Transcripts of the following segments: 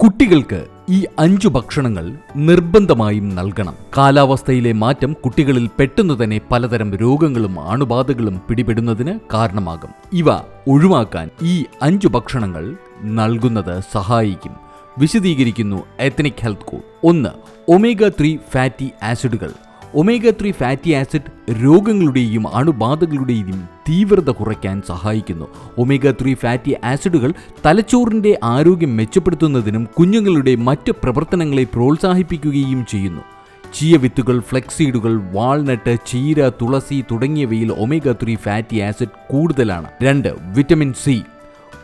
കുട്ടികൾക്ക് ഈ അഞ്ചു ഭക്ഷണങ്ങൾ നിർബന്ധമായും നൽകണം. കാലാവസ്ഥയിലെ മാറ്റം കുട്ടികളിൽ പെട്ടെന്ന് തന്നെ പലതരം രോഗങ്ങളും അണുബാധകളും പിടിപെടുന്നതിന് കാരണമാകും. ഇവ ഒഴിവാക്കാൻ ഈ അഞ്ചു ഭക്ഷണങ്ങൾ നൽകുന്നത് സഹായിക്കും. വിശദീകരിക്കുന്നു എത്തനിക് ഹെൽത്ത് കോഡ് ഒന്ന് ഒമേഗ ത്രീ ഫാറ്റി ആസിഡുകൾ ഒമേഗ ത്രീ ഫാറ്റി ആസിഡ് രോഗങ്ങളുടെയും അണുബാധകളുടെയും തീവ്രത കുറയ്ക്കാൻ സഹായിക്കുന്നു. ഒമേഗ ത്രീ ഫാറ്റി ആസിഡുകൾ തലച്ചോറിന്റെ ആരോഗ്യം മെച്ചപ്പെടുത്തുന്നതിനും കുഞ്ഞുങ്ങളുടെ മറ്റ് പ്രവർത്തനങ്ങളെ പ്രോത്സാഹിപ്പിക്കുകയും ചെയ്യുന്നു. ചീയ വിത്തുകൾ ഫ്ലെക്സീഡുകൾ വാൾനട്ട് ചീര തുളസി തുടങ്ങിയവയിൽ ഒമേഗ ത്രീ ഫാറ്റി ആസിഡ് കൂടുതലാണ്. രണ്ട് വിറ്റമിൻ സി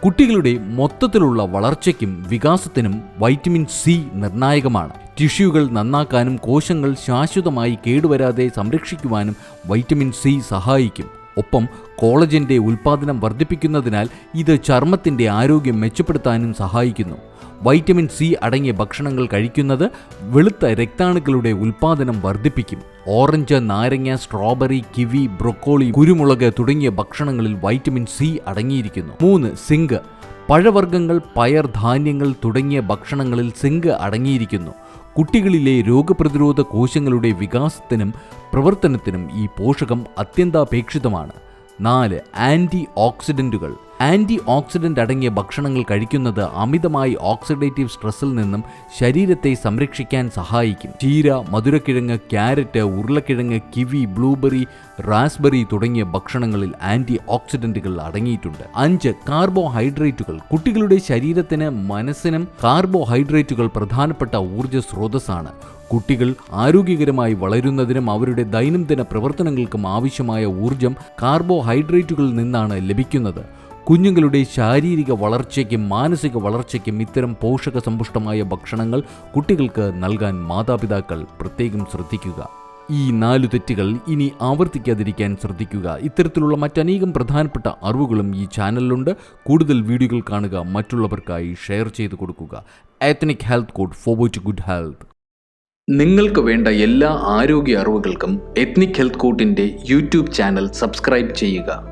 കുട്ടികളുടെ മൊത്തത്തിലുള്ള വളർച്ചയ്ക്കും വികാസത്തിനും വൈറ്റമിൻ സി നിർണായകമാണ്. ടിഷ്യൂകൾ നന്നാക്കാനും കോശങ്ങൾ ശാശ്വതമായി കേടുവരാതെ സംരക്ഷിക്കുവാനും വൈറ്റമിൻ സി സഹായിക്കും. ഒപ്പം കോളജന്റെ ഉൽപ്പാദനം വർദ്ധിപ്പിക്കുന്നതിനാൽ ഇത് ചർമ്മത്തിന്റെ ആരോഗ്യം മെച്ചപ്പെടുത്താനും സഹായിക്കുന്നു. വൈറ്റമിൻ സി അടങ്ങിയ ഭക്ഷണങ്ങൾ കഴിക്കുന്നത് വെളുത്ത രക്താണുക്കളുടെ ഉൽപ്പാദനം വർദ്ധിപ്പിക്കും. ഓറഞ്ച് നാരങ്ങ സ്ട്രോബെറി കിവി ബ്രൊക്കോളി കുരുമുളക് തുടങ്ങിയ ഭക്ഷണങ്ങളിൽ വൈറ്റമിൻ സി അടങ്ങിയിരിക്കുന്നു. മൂന്ന് സിങ്ക്. പഴവർഗങ്ങൾ പയർ ധാന്യങ്ങൾ തുടങ്ങിയ ഭക്ഷണങ്ങളിൽ സിങ്ക് അടങ്ങിയിരിക്കുന്നു. കുട്ടികളിലെ രോഗപ്രതിരോധ കോശങ്ങളുടെ വികാസത്തിനും പ്രവർത്തനത്തിനും ഈ പോഷകം അത്യന്താപേക്ഷിതമാണ്. നാല് ആന്റി ഓക്സിഡന്റുകൾ ആന്റി ഓക്സിഡന്റ് അടങ്ങിയ ഭക്ഷണങ്ങൾ കഴിക്കുന്നത് അമിതമായി ഓക്സിഡേറ്റീവ് സ്ട്രെസ്സിൽ നിന്നും ശരീരത്തെ സംരക്ഷിക്കാൻ സഹായിക്കും. ചീര മധുരക്കിഴങ്ങ് ക്യാരറ്റ് ഉരുളക്കിഴങ്ങ് കിവി ബ്ലൂബെറി റാസ്ബെറി തുടങ്ങിയ ഭക്ഷണങ്ങളിൽ ആന്റി ഓക്സിഡന്റുകൾ അടങ്ങിയിട്ടുണ്ട്. അഞ്ച് കാർബോഹൈഡ്രേറ്റുകൾ. കുട്ടികളുടെ ശരീരത്തിന് മനസ്സിനും കാർബോഹൈഡ്രേറ്റുകൾ പ്രധാനപ്പെട്ട ഊർജ സ്രോതസ്സാണ്. കുട്ടികൾ ആരോഗ്യകരമായി വളരുന്നതിനും അവരുടെ ദൈനംദിന പ്രവർത്തനങ്ങൾക്കും ആവശ്യമായ ഊർജം കാർബോഹൈഡ്രേറ്റുകളിൽ നിന്നാണ് ലഭിക്കുന്നത്. കുഞ്ഞുങ്ങളുടെ ശാരീരിക വളർച്ചയ്ക്കും മാനസിക വളർച്ചയ്ക്കും ഇത്തരം പോഷക സമ്പുഷ്ടമായ ഭക്ഷണങ്ങൾ കുട്ടികൾക്ക് നൽകാൻ മാതാപിതാക്കൾ പ്രത്യേകം ശ്രദ്ധിക്കുക. ഈ നാലു തെറ്റുകൾ ഇനി ആവർത്തിക്കാതിരിക്കാൻ ശ്രദ്ധിക്കുക. ഇത്തരത്തിലുള്ള മറ്റനേകം പ്രധാനപ്പെട്ട അറിവുകളും ഈ ചാനലിലുണ്ട്. കൂടുതൽ വീഡിയോകൾ കാണുക മറ്റുള്ളവർക്കായി ഷെയർ ചെയ്തു കൊടുക്കുക. Ethnic health code forward to good health നിങ്ങൾക്ക് വേണ്ട എല്ലാ ആരോഗ്യ അറിവുകൾക്കും എത്നിക് ഹെൽത്ത് കോട്ടിന്റെ യൂട്യൂബ് ചാനൽ സബ്സ്ക്രൈബ് ചെയ്യുക.